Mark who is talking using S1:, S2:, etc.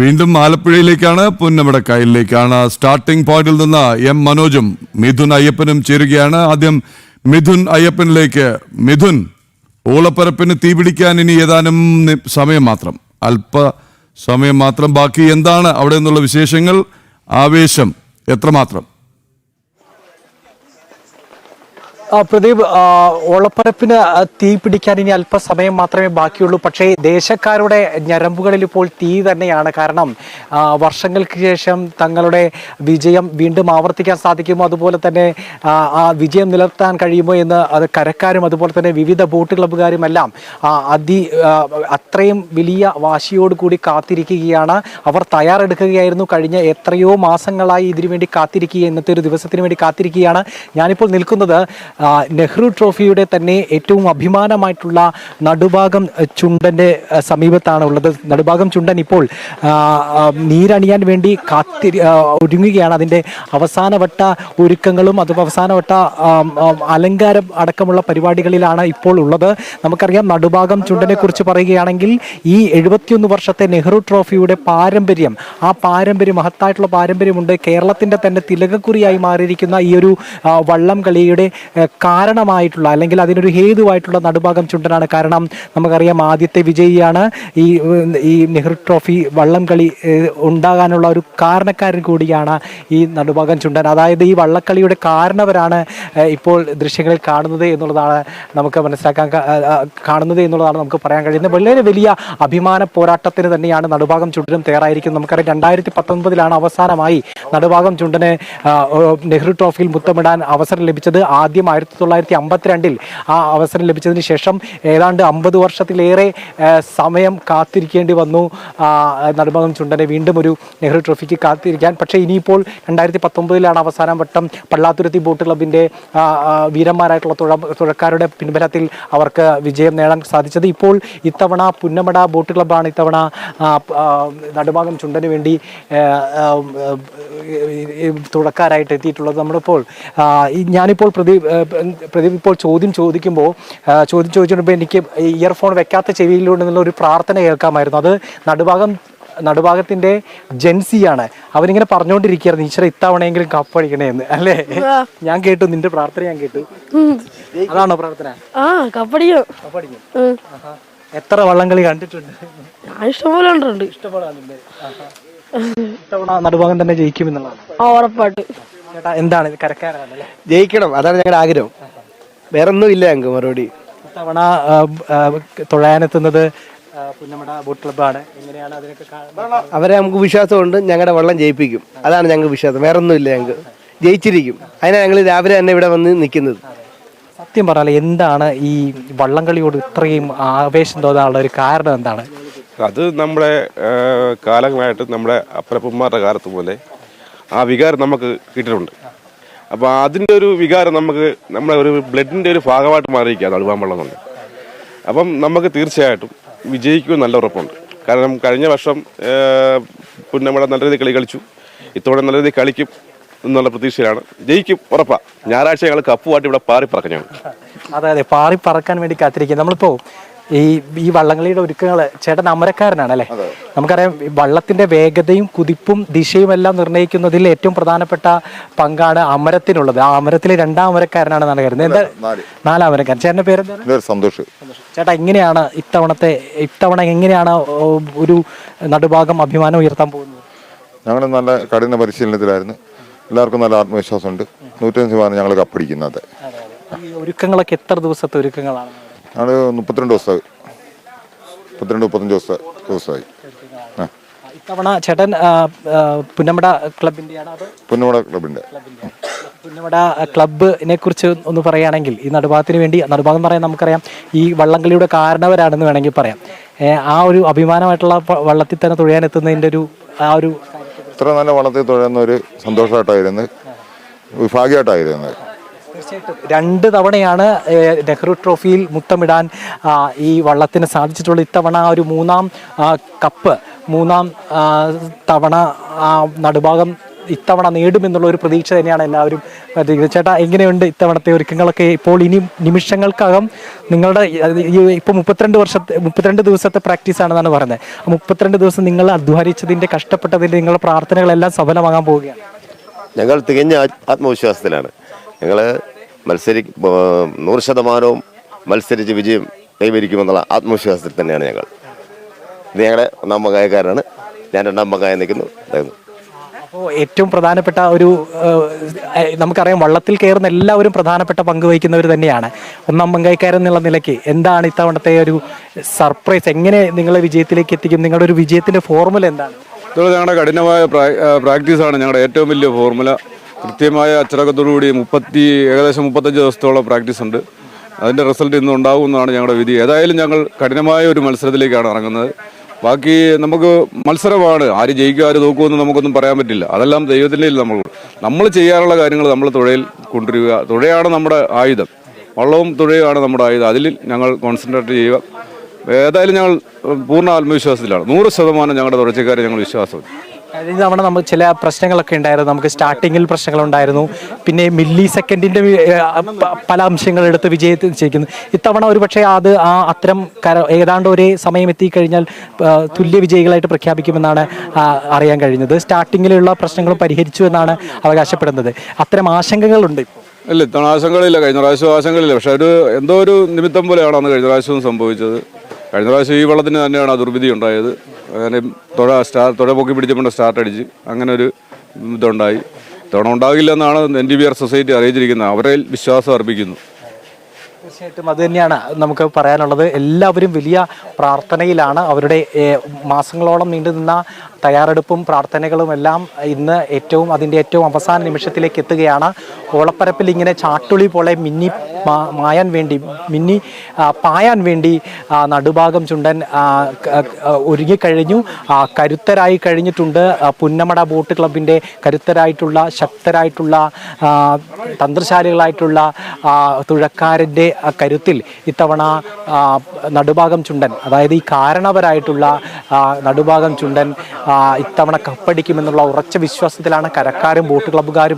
S1: വീണ്ടും ആലപ്പുഴയിലേക്കാണ് പുന്നമട കായലിലേക്കാണ്. സ്റ്റാർട്ടിംഗ് പോയിന്റിൽ നിന്ന് എം മനോജും മിഥുൻ അയ്യപ്പനും ചേരുകയാണ്. ആദ്യം മിഥുൻ അയ്യപ്പനിലേക്ക്. മിഥുൻ ഓളപ്പരപ്പിന് തീപിടിക്കാൻ ഇനി ഏതാനും സമയം മാത്രം. അല്പ സമയം മാത്രം. ബാക്കി എന്താണ് അവിടെ നിന്നുള്ള വിശേഷങ്ങൾ? ആവേശം എത്രമാത്രം
S2: ആ, പ്രദീപ് ഒളപ്പരപ്പിന് തീ പിടിക്കാൻ ഇനി അല്പസമയം മാത്രമേ ബാക്കിയുള്ളൂ. പക്ഷേ ദേശക്കാരുടെ ഞരമ്പുകളിൽ ഇപ്പോൾ തീ തന്നെയാണ്. കാരണം വർഷങ്ങൾക്ക് ശേഷം തങ്ങളുടെ വിജയം വീണ്ടും ആവർത്തിക്കാൻ സാധിക്കുമോ? അതുപോലെ തന്നെ ആ, വിജയം നിലനിർത്താൻ കഴിയുമോ എന്ന് അത് കരക്കാരും അതുപോലെ തന്നെ വിവിധ ബോട്ട് ക്ലബ്ബുകാരും എല്ലാം അതി അത്രയും വലിയ വാശിയോട് കൂടി കാത്തിരിക്കുകയാണ്. അവർ തയ്യാറെടുക്കുകയായിരുന്നു കഴിഞ്ഞ എത്രയോ മാസങ്ങളായി ഇതിനു വേണ്ടി കാത്തിരിക്കുക ഇന്നത്തെ ഒരു ദിവസത്തിന് വേണ്ടി കാത്തിരിക്കുകയാണ്. ഞാനിപ്പോൾ നിൽക്കുന്നത് നെഹ്റു ട്രോഫിയുടെ തന്നെ ഏറ്റവും അഭിമാനമായിട്ടുള്ള നടുഭാഗം ചുണ്ടന്റെ സമീപത്താണ് ഉള്ളത് നടുഭാഗം ചുണ്ടൻ ഇപ്പോൾ നീരണിയാൻ വേണ്ടി കാത്തി ഒരുങ്ങുകയാണ്. അതിന്റെ അവസാനവട്ട ഒരുക്കങ്ങളും അതും അവസാനവട്ട അലങ്കാരം അടക്കമുള്ള പരിപാടികളിലാണ് ഇപ്പോൾ ഉള്ളത്. നമുക്കറിയാം നടുഭാഗം ചുണ്ടനെ കുറിച്ച് പറയുകയാണെങ്കിൽ ഈ എഴുപത്തിയൊന്ന് വർഷത്തെ നെഹ്റു ട്രോഫിയുടെ പാരമ്പര്യം ആ പാരമ്പര്യം മഹത്തായിട്ടുള്ള പാരമ്പര്യമുണ്ട്. കേരളത്തിന്റെ തന്നെ തിലകക്കുറിയായി മാറിയിരിക്കുന്ന ഈ ഒരു വള്ളം കളിയുടെ കാരണമായിട്ടുള്ള അല്ലെങ്കിൽ അതിനൊരു ഹേതുവായിട്ടുള്ള നടുഭാഗം ചുണ്ടനാണ്. കാരണം നമുക്കറിയാം ആദ്യത്തെ വിജയിയാണ് ഈ ഈ നെഹ്റു ട്രോഫി വള്ളം കളി ഉണ്ടാകാനുള്ള ഒരു കാരണക്കാരൻ കൂടിയാണ് ഈ നടുഭാഗം ചുണ്ടൻ. അതായത് ഈ വള്ളക്കളിയുടെ കാരണവരാണ് ഇപ്പോൾ ദൃശ്യങ്ങളിൽ കാണുന്നത് എന്നുള്ളതാണ് നമുക്ക് മനസ്സിലാക്കാൻ കാണുന്നത് എന്നുള്ളതാണ് നമുക്ക് പറയാൻ കഴിയുന്നത്. വളരെ വലിയ അഭിമാന പോരാട്ടത്തിന് തന്നെയാണ് നടുഭാഗം ചുണ്ടനും തയ്യാറായിരിക്കുന്നത്. നമുക്കറിയാം രണ്ടായിരത്തി പത്തൊൻപതിലാണ് അവസാനമായി നടുഭാഗം ചുണ്ടന് നെഹ്റു ട്രോഫിയിൽ മുത്തമിടാൻ അവസരം ലഭിച്ചത് ആദ്യം ആയിരത്തി തൊള്ളായിരത്തി അമ്പത്തിരണ്ടിൽ ആ അവസരം ലഭിച്ചതിന് ശേഷം ഏതാണ്ട് അമ്പത് വർഷത്തിലേറെ സമയം കാത്തിരിക്കേണ്ടി വന്നു നടുമകം ചുണ്ടനെ വീണ്ടും ഒരു നെഹ്റു ട്രോഫിക്ക് കാത്തിരിക്കാൻ പക്ഷേ ഇനിയിപ്പോൾ രണ്ടായിരത്തി പത്തൊമ്പതിലാണ് അവസാന വട്ടം പള്ളാത്തുരുത്തി ബോട്ട് ക്ലബിന്റെ വീരന്മാരായിട്ടുള്ള തുഴ തുഴക്കാരുടെ പിൻബലത്തിൽ അവർക്ക് വിജയം നേടാൻ സാധിച്ചത് ഇപ്പോൾ ഇത്തവണ പുന്നമട ബോട്ട് ക്ലബ്ബാണ് ഇത്തവണ നടുഭാഗം ചുണ്ടന് വേണ്ടി തുഴക്കാരായിട്ട് എത്തിയിട്ടുള്ളത് നമ്മളിപ്പോൾ ഞാനിപ്പോൾ ആ, പ്രദീപ് ഇപ്പോൾ ചോദ്യം ചോദിക്കുമ്പോൾ ചോദ്യം ചോദിച്ചുകൊണ്ടിപ്പോൾ എനിക്ക് ഇയർഫോൺ വെക്കാത്ത ചെവിയിലൂടെ നിന്നുള്ള ഒരു പ്രാർത്ഥന കേൾക്കാമായിരുന്നു. അത് നടുഭാഗം നടുഭാഗത്തിന്റെ ജെൻസിയാണ്. അവനിങ്ങനെ പറഞ്ഞുകൊണ്ടിരിക്കുകയായിരുന്നു ഈശ്വര ഇത്തവണയെങ്കിലും കപ്പടിക്കണേ എന്ന്. അല്ലേ? ഞാൻ കേട്ടു നിന്റെ പ്രാർത്ഥന ഞാൻ കേട്ടു. അതാണോ പ്രാർത്ഥന. എത്ര വള്ളംകളി കണ്ടിട്ടുണ്ട്?
S3: ഇഷ്ടംപോലെ
S2: ഇഷ്ടപ്പെടാറുണ്ട് ഇത്തവണ നടുഭാഗം തന്നെ ജയിക്കും
S3: എന്നുള്ളതാണ് ഉറപ്പായിട്ട്.
S2: ചേട്ടാ എന്താണ്? ഇത് കരക്കാരാണല്ലേ
S4: ജയിക്കണം. അതാണ് ഞങ്ങളുടെ ആഗ്രഹം. വേറെ ഒന്നും ഇല്ല ഞങ്ങൾക്ക് മറുപടി
S2: ഇത്തവണ തൊഴാനെത്തുന്നത് ആ, തുഴയാനെത്തുന്നത് പുന്നമട ബോട്ട് ക്ലബ്ബാണ്. എങ്ങനെയാണ് അതിനൊക്കെ
S4: അവരെ നമുക്ക് വിശ്വാസമുണ്ട്. ഞങ്ങളുടെ വെള്ളം ജയിപ്പിക്കും. അതാണ് ഞങ്ങൾക്ക് വിശ്വാസം. വേറെ ഒന്നും ഇല്ല ഞങ്ങൾക്ക് ജയിച്ചിരിക്കും. അതിനാണ് ഞങ്ങൾ രാവിലെ തന്നെ ഇവിടെ വന്ന് നിൽക്കുന്നത്
S2: സത്യം പറഞ്ഞാൽ എന്താണ് ഈ വള്ളംകളിയോട് ഇത്രയും ആവേശം തോന്നാനുള്ള ഒരു കാരണം എന്താണ്?
S5: അത് നമ്മുടെ കാലങ്ങളായിട്ട് നമ്മുടെ അപ്പനപ്പന്മാരുടെ കാലത്ത് പോലെ ആ വികാരം നമുക്ക് കിട്ടിയിട്ടുണ്ട്. അപ്പോൾ അതിന്റെ ഒരു വികാരം നമുക്ക് നമ്മുടെ ഒരു ബ്ലഡിന്റെ ഒരു ഭാഗമായിട്ട് മാറിയിരിക്കുക നടുവാൻ വെള്ളം കൊണ്ട്. അപ്പം നമുക്ക് തീർച്ചയായിട്ടും വിജയിക്കും നല്ല ഉറപ്പുണ്ട്. കാരണം കഴിഞ്ഞ വർഷം പിന്നെ നമ്മുടെ നല്ല രീതിയിൽ കളി കളിച്ചു. ഇത്തവണ നല്ല രീതിയിൽ കളിക്കും എന്നുള്ള പ്രതീക്ഷയിലാണ്. ജയിക്കും ഉറപ്പാ. ഞായറാഴ്ച ഞങ്ങൾ കപ്പുമായിട്ട് ഇവിടെ പാറി പറക്കും
S2: അതെ അതെ. പാറി പറക്കാൻ വേണ്ടി കാത്തിരിക്കുക നമ്മളിപ്പോ ഈ ഈ വള്ളംകളിയുടെ ഒരുക്കങ്ങൾ ചേട്ടൻ അമരക്കാരനാണ് അല്ലേ നമുക്കറിയാം വള്ളത്തിന്റെ വേഗതയും കുതിപ്പും ദിശയും എല്ലാം നിർണയിക്കുന്നതിൽ ഏറ്റവും പ്രധാനപ്പെട്ട പങ്കാണ് അമരത്തിനുള്ളത്. ആ അമരത്തിലെ രണ്ടാം അമരക്കാരനാണ് നടക്കുന്നത് കരുതുന്നത്. എന്താ? നാലാം. അമരക്കാരൻ. ചേട്ടന്റെ
S6: പേര് സന്തോഷ്.
S2: ചേട്ടാ എങ്ങനെയാണ് ഇത്തവണത്തെ ഇത്തവണ എങ്ങനെയാണ് ഒരു നടുഭാഗം അഭിമാനം ഉയർത്താൻ പോകുന്നത്?
S6: ഞങ്ങൾ നല്ല കഠിന പരിശീലനത്തിലായിരുന്നു. എല്ലാവർക്കും നല്ല ആത്മവിശ്വാസമുണ്ട്. നൂറ്റഞ്ച് ശതമാനം ഞങ്ങൾ കപ്പടിക്കുന്നത്.
S2: ഒരുക്കങ്ങളൊക്കെ എത്ര ദിവസത്തെ ഒരുക്കങ്ങളാണ്?
S6: ഞങ്ങൾ മുപ്പത്തിരണ്ട് ദിവസമായി. മുപ്പത്തിരണ്ട് മുപ്പത്തഞ്ച് ദിവസം ദിവസമായി. ആ.
S2: ഇത്തവണ ചേട്ടൻ പുന്നമട അത്?
S6: പുന്നമട ക്ലബിന്റെ
S2: പുന്നമട ക്ലബിനെ കുറിച്ച് ഒന്ന് പറയുകയാണെങ്കിൽ ഈ നടുഭാഗത്തിന് വേണ്ടി നടുഭാഗം എന്ന് പറയാൻ നമുക്കറിയാം ഈ വള്ളംകളിയുടെ കാരണവരാണെന്ന് വേണമെങ്കിൽ പറയാം. ആ ഒരു അഭിമാനമായിട്ടുള്ള വള്ളത്തിൽ തന്നെ തുഴയാൻ എത്തുന്നതിന്റെ ഒരു ആ ഒരു
S6: ഇത്ര നല്ല വള്ളത്തിൽ തുഴയുന്ന ഒരു സന്തോഷമായിട്ടായിരുന്നു വിഭാഗ്യമായിട്ടായിരുന്നത്
S2: തീർച്ചയായിട്ടും. രണ്ട് തവണയാണ് നെഹ്റു ട്രോഫിയിൽ മുത്തമിടാൻ ഈ വള്ളത്തിന് സാധിച്ചിട്ടുള്ള ഇത്തവണ ഒരു മൂന്നാം കപ്പ് മൂന്നാം തവണ നടുഭാഗം ഇത്തവണ നേടുമെന്നുള്ള ഒരു പ്രതീക്ഷ തന്നെയാണ് എല്ലാവരും. ചേട്ടാ എങ്ങനെയുണ്ട് ഇത്തവണത്തെ ഒരുക്കങ്ങളൊക്കെ? ഇപ്പോൾ ഇനി നിമിഷങ്ങൾക്കകം നിങ്ങളുടെ ഇപ്പോൾ മുപ്പത്തിരണ്ട് വർഷത്തെ മുപ്പത്തിരണ്ട് ദിവസത്തെ പ്രാക്ടീസ് ആണെന്നാണ് പറയുന്നത് മുപ്പത്തിരണ്ട് ദിവസം നിങ്ങൾ അധ്വാനിച്ചതിന്റെ കഷ്ടപ്പെട്ടതിന്റെ നിങ്ങളുടെ പ്രാർത്ഥനകളെല്ലാം സഫലമാകാൻ പോവുകയാണ്.
S7: ഞങ്ങൾ തികഞ്ഞ ആത്മവിശ്വാസത്തിലാണ്. ഞങ്ങൾ മത്സരി നൂറ് ശതമാനവും മത്സരിച്ച് വിജയം കൈവരിക്കുമെന്നുള്ള ആത്മവിശ്വാസത്തിൽ തന്നെയാണ് ഞങ്ങൾ. ഇത് ഞങ്ങളുടെ ഒന്നാം മകായക്കാരാണ് ഞാൻ രണ്ടാം പങ്കായ നിൽക്കുന്നു.
S2: അപ്പോൾ ഏറ്റവും പ്രധാനപ്പെട്ട ഒരു നമുക്കറിയാം വള്ളത്തിൽ കയറുന്ന എല്ലാവരും പ്രധാനപ്പെട്ട പങ്ക് വഹിക്കുന്നവർ തന്നെയാണ്. ഒന്നാം പങ്കായിക്കാരൻ എന്നുള്ള നിലയ്ക്ക് എന്താണ് ഇത്തവണത്തെ ഒരു സർപ്രൈസ്? എങ്ങനെ നിങ്ങളെ വിജയത്തിലേക്ക് എത്തിക്കും? നിങ്ങളുടെ ഒരു വിജയത്തിന്റെ ഫോർമുല എന്താണ്?
S8: ഞങ്ങളുടെ കഠിനമായ പ്രാക്ടീസാണ്. ഞങ്ങളുടെ ഏറ്റവും വലിയ ഫോർമുല. കൃത്യമായ അച്ചടക്കത്തോടുകൂടി മുപ്പത്തി ഏകദേശം മുപ്പത്തഞ്ച് ദിവസത്തോളം പ്രാക്ടീസ് ഉണ്ട്. അതിന്റെ റിസൾട്ട് ഇന്ന് ഉണ്ടാകുമെന്നാണ് ഞങ്ങളുടെ വിധി. ഏതായാലും ഞങ്ങൾ കഠിനമായ ഒരു മത്സരത്തിലേക്കാണ് ഇറങ്ങുന്നത്. ബാക്കി നമുക്ക് മത്സരമാണ്. ആര് ജയിക്കും ആര് തോക്കുമെന്ന് നമുക്കൊന്നും പറയാൻ പറ്റില്ല. അതെല്ലാം ദൈവത്തിന്റെ നമ്മൾ നമ്മൾ ചെയ്യാനുള്ള കാര്യങ്ങൾ നമ്മൾ തുഴയിൽ കൊണ്ടുവരിക. തുഴയാണ് നമ്മുടെ ആയുധം. വള്ളവും തുഴയുമാണ് നമ്മുടെ ആയുധം. അതിൽ ഞങ്ങൾ കോൺസെൻട്രേറ്റ് ചെയ്യുക. ഏതായാലും ഞങ്ങൾ പൂർണ ആത്മവിശ്വാസത്തിലാണ്. നൂറ് ശതമാനം ഞങ്ങളുടെ തുടർച്ചക്കാരെ ഞങ്ങൾ വിശ്വാസം
S2: കഴിഞ്ഞ തവണ നമുക്ക് ചില പ്രശ്നങ്ങളൊക്കെ ഉണ്ടായിരുന്നു. നമുക്ക് സ്റ്റാർട്ടിങ്ങിൽ പ്രശ്നങ്ങളുണ്ടായിരുന്നു. പിന്നെ മില്ലി സെക്കൻഡിന്റെ പല അംശങ്ങൾ എടുത്ത് വിജയത്തിൽ ചെയ്യിക്കുന്നു ഇത്തവണ ഒരു പക്ഷേ അത് ആ അത്തരം കര- ഏതാണ്ട് ഒരേ സമയം എത്തിക്കഴിഞ്ഞാൽ തുല്യ വിജയികളായിട്ട് പ്രഖ്യാപിക്കുമെന്നാണ് അറിയാൻ കഴിഞ്ഞത്. സ്റ്റാർട്ടിങ്ങിലുള്ള പ്രശ്നങ്ങളും പരിഹരിച്ചു എന്നാണ് അവകാശപ്പെടുന്നത്. അത്തരം ആശങ്കകളുണ്ട്. ഇപ്പോൾ
S8: ഇല്ല ഇത്തവണ ആശങ്കകളില്ല. കഴിഞ്ഞ പ്രാവശ്യം ആശങ്കകളില്ല. പക്ഷെ ഒരു എന്തോ ഒരു നിമിത്തം പോലെയാണ് അന്ന് കഴിഞ്ഞ പ്രാവശ്യവും സംഭവിച്ചത്. കഴിഞ്ഞ പ്രാവശ്യം ഈ വെള്ളത്തിന് തന്നെയാണ് ദുർവിധി ഉണ്ടായത് അങ്ങനെ തുഴ സ്റ്റാർ തുഴ പൊക്കി പിടിച്ചപ്പോൾ സ്റ്റാർട്ട് അടിച്ച്. അങ്ങനെ ഒരു ഇതുണ്ടായി. തുണ ഉണ്ടാകില്ല എന്നാണ് N D B R society അറിയിച്ചിരിക്കുന്നത്. അവരെ വിശ്വാസം അർപ്പിക്കുന്നു.
S2: തീർച്ചയായിട്ടും അത് തന്നെയാണ് നമുക്ക് പറയാനുള്ളത്. എല്ലാവരും വലിയ പ്രാർത്ഥനയിലാണ്. അവരുടെ മാസങ്ങളോളം നീണ്ടുനിന്ന തയ്യാറെടുപ്പും പ്രാർത്ഥനകളും എല്ലാം ഇന്ന് ഏറ്റവും അതിന്റെ ഏറ്റവും അവസാന നിമിഷത്തിലേക്ക് എത്തുകയാണ്. ഓളപ്പരപ്പിൽ ഇങ്ങനെ ചാട്ടുളി പോലെ മിന്നി മായാൻ വേണ്ടി മിന്നി പായാൻ വേണ്ടി നടുഭാഗം ചുണ്ടൻ ഒരുങ്ങിക്കഴിഞ്ഞു. കരുത്തരായി കഴിഞ്ഞിട്ടുണ്ട് പുന്നമട ബോട്ട് ക്ലബിന്റെ കരുത്തരായിട്ടുള്ള ശക്തരായിട്ടുള്ള തന്ത്രശാലികളായിട്ടുള്ള തുഴക്കാരന്റെ കരുത്തിൽ ഇത്തവണ നടുഭാഗം ചുണ്ടൻ അതായത് ഈ കാരണവരായിട്ടുള്ള നടുഭാഗം ചുണ്ടൻ ഇത്തവണ കപ്പടിക്കുമെന്നുള്ള ഉറച്ച വിശ്വാസത്തിലാണ് കരക്കാരും ബോട്ട് ക്ലബ്ബുകാരും